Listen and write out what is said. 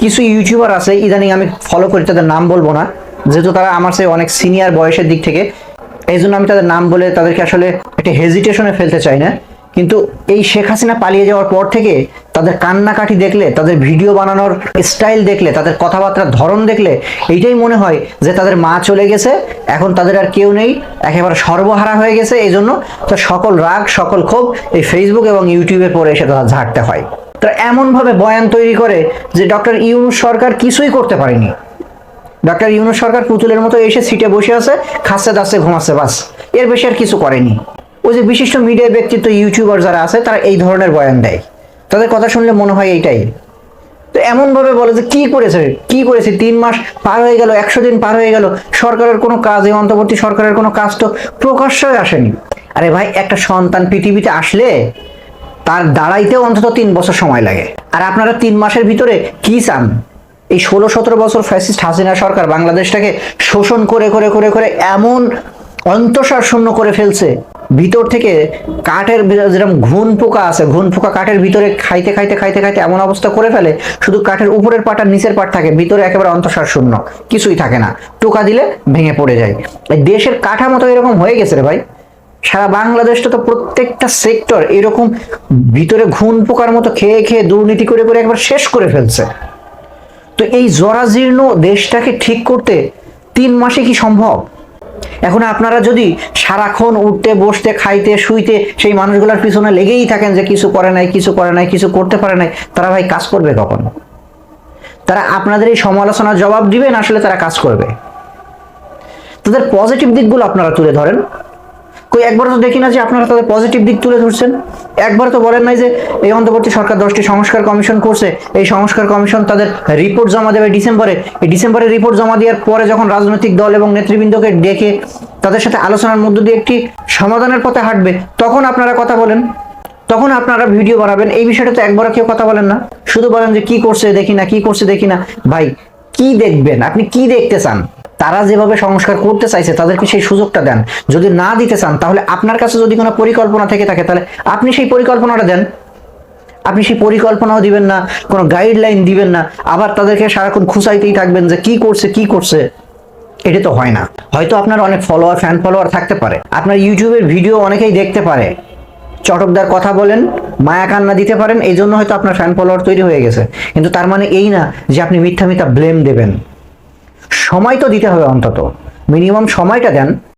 কিছু ইউটিউবার আছে, ইদানিং আমি ফলো করি, তাদের নাম বলব না। যেহেতু তারা আমার চেয়ে অনেক সিনিয়র বয়সের দিক থেকে এই জন্য আমি তাদের নাম বলে তাদেরকে আসলে একটা হেজিটেশনে ফেলতে চাই না। কিন্তু এই শেখ হাসিনা পালিয়ে যাওয়ার পর থেকে তাদের কান্নাকাটি দেখলে, তাদের ভিডিও বানানোর স্টাইল দেখলে, তাদের কথাবার্তার ধরন দেখলে, এইটাই মনে হয় যে তাদের মা চলে গেছে, এখন তাদের আর কেউ নেই, একেবারে সর্বহারা হয়ে গেছে। এই জন্য তার সকল রাগ, সকল ক্ষোভ এই ফেসবুক এবং ইউটিউবে পরে এসে তারা ঝাড়তে হয়। তারা এমনভাবে বয়ান তৈরি করে যে ডক্টর ইউনুস সরকার কিছুই করতে পারেনি। ডক্টর ইউনুস সরকার পুতুলের মতো এসে সিটে বসে আছে, খাচ্ছে, দাচ্ছে, ঘুমাচ্ছে, বাস। এর বেশি আর কিছু করেনি। ওই যে বিশিষ্ট মিডিয়া ব্যক্তিত্ব ইউটিউবার যারা আছে, তারা এই ধরনের বয়ান দেয়। তাদের কথা শুনলে মনে হয় এইটাই। তো এমনভাবে বলে যে কি করেছে কি করেছে? তিন মাস পার হয়ে গেল, একশো দিন পার হয়ে গেল, সরকারের কোনো কাজ, এই অন্তর্বর্তী সরকারের কোনো কাজ তো প্রকাশ্যই আসেনি। আরে ভাই, একটা সন্তান পৃথিবীতে আসলে তার দাঁড়াইতেও অন্তত তিন বছর সময় লাগে। আর আপনারা তিন মাসের ভিতরে কি চান? এই ষোলো সতেরো বছর ফ্যাসিস্ট হাসিনা সরকার বাংলাদেশটাকে শোষণ করে করে করে করে এমন অন্তঃসার শূন্য করে ফেলছে, ভিতর থেকে কাঠের যেরকম ঘুন পোকা আছে, ঘুন পোকা কাঠের ভিতরে খাইতে খাইতে খাইতে খাইতে এমন অবস্থা করে ফেলে, শুধু কাঠের উপরের পাট আর নিচের পাট থাকে, ভিতরে একেবারে অন্তঃসার শূন্য, কিছুই থাকে না। টোকা দিলে ভেঙে পড়ে যায়। দেশের কাঠামো তো এরকম হয়ে গেছে রে ভাই। সারা বাংলাদেশটা তো প্রত্যেকটা সেক্টর এরকম ভিতরে ঘুন পোকার মতো খেয়ে খেয়ে দুর্নীতি করে করে একবার শেষ করে ফেলছে। তো এই জরাজীর্ণ দেশটাকে ঠিক করতে তিন মাসে কি সম্ভব? এখন আপনারা যদি সারাক্ষণ উঠতে, বসতে, খাইতে, শুইতে সেই মানুষগুলোর পিছনে লেগেই থাকেন যে কিছু করে নাই, কিছু করে নাই, কিছু করতে পারে নাই, তারা ভাই কাজ করবে কখন? তারা আপনাদের এই সমালোচনার জবাব দিবেন, আসলে তারা কাজ করবে। তাদের পজিটিভ দিকগুলো আপনারা তুলে ধরেন। কই একবার তো দেখি না যে আপনারা তাদের পজিটিভ দিক তুলে ধরছেন। একবার তো বলেন নাই যে এই অন্তর্বর্তী সরকার দশটি সংস্কার কমিশন করছে, এই সংস্কার কমিশন তাদের রিপোর্ট জমা দেবে ডিসেম্বরে। এই ডিসেম্বরে রিপোর্ট জমা দেওয়ার পরে যখন রাজনৈতিক দল এবং নেতৃবৃন্দকে ডেকে তাদের সাথে আলোচনার মধ্য দিয়ে একটি সমাধানের পথে হাঁটবে, তখন আপনারা কথা বলেন। তখন আপনারা ভিডিও বানাবেন। এই বিষয়টা তো একবারও কেউ কথা বলেন না। শুধু বলেন যে কি করছে, দেখি না, কি করছে, দেখি না। ভাই, কি দেখবেন? আপনি কি দেখতে চান? তারা যেভাবে সংস্কার করতে চাইছে, তাদেরকে সেই সুযোগটা দেন। যদি না দিতে চান, তাহলে আপনার কাছে যদি কোনো পরিকল্পনা থেকে থাকে, তাহলে আপনি সেই পরিকল্পনাটা দেন। আপনি সেই পরিকল্পনাও দিবেন না, কোনো গাইডলাইন দিবেন না। আবার তাদেরকে সারাক্ষণ খুঁচাইতেই থাকবেন যে কি করছে কি করছে। এটা তো হয় না। হয়তো আপনার অনেক ফলোয়ার ফ্যান ফলোয়ার থাকতে পারে। আপনার ইউটিউবের ভিডিও অনেকেই দেখতে পারে। চটকদার কথা বলেন, মায়া কান্না দিতে পারেন, এই জন্য হয়তো আপনার ফ্যান ফলোয়ার তৈরি হয়ে গেছে। কিন্তু তার মানে এই না যে আপনি মিথ্যা মিথ্যা ব্লেম দেবেন। সময় তো দিতে হবে অন্তত। মিনিমাম সময়টা দেন।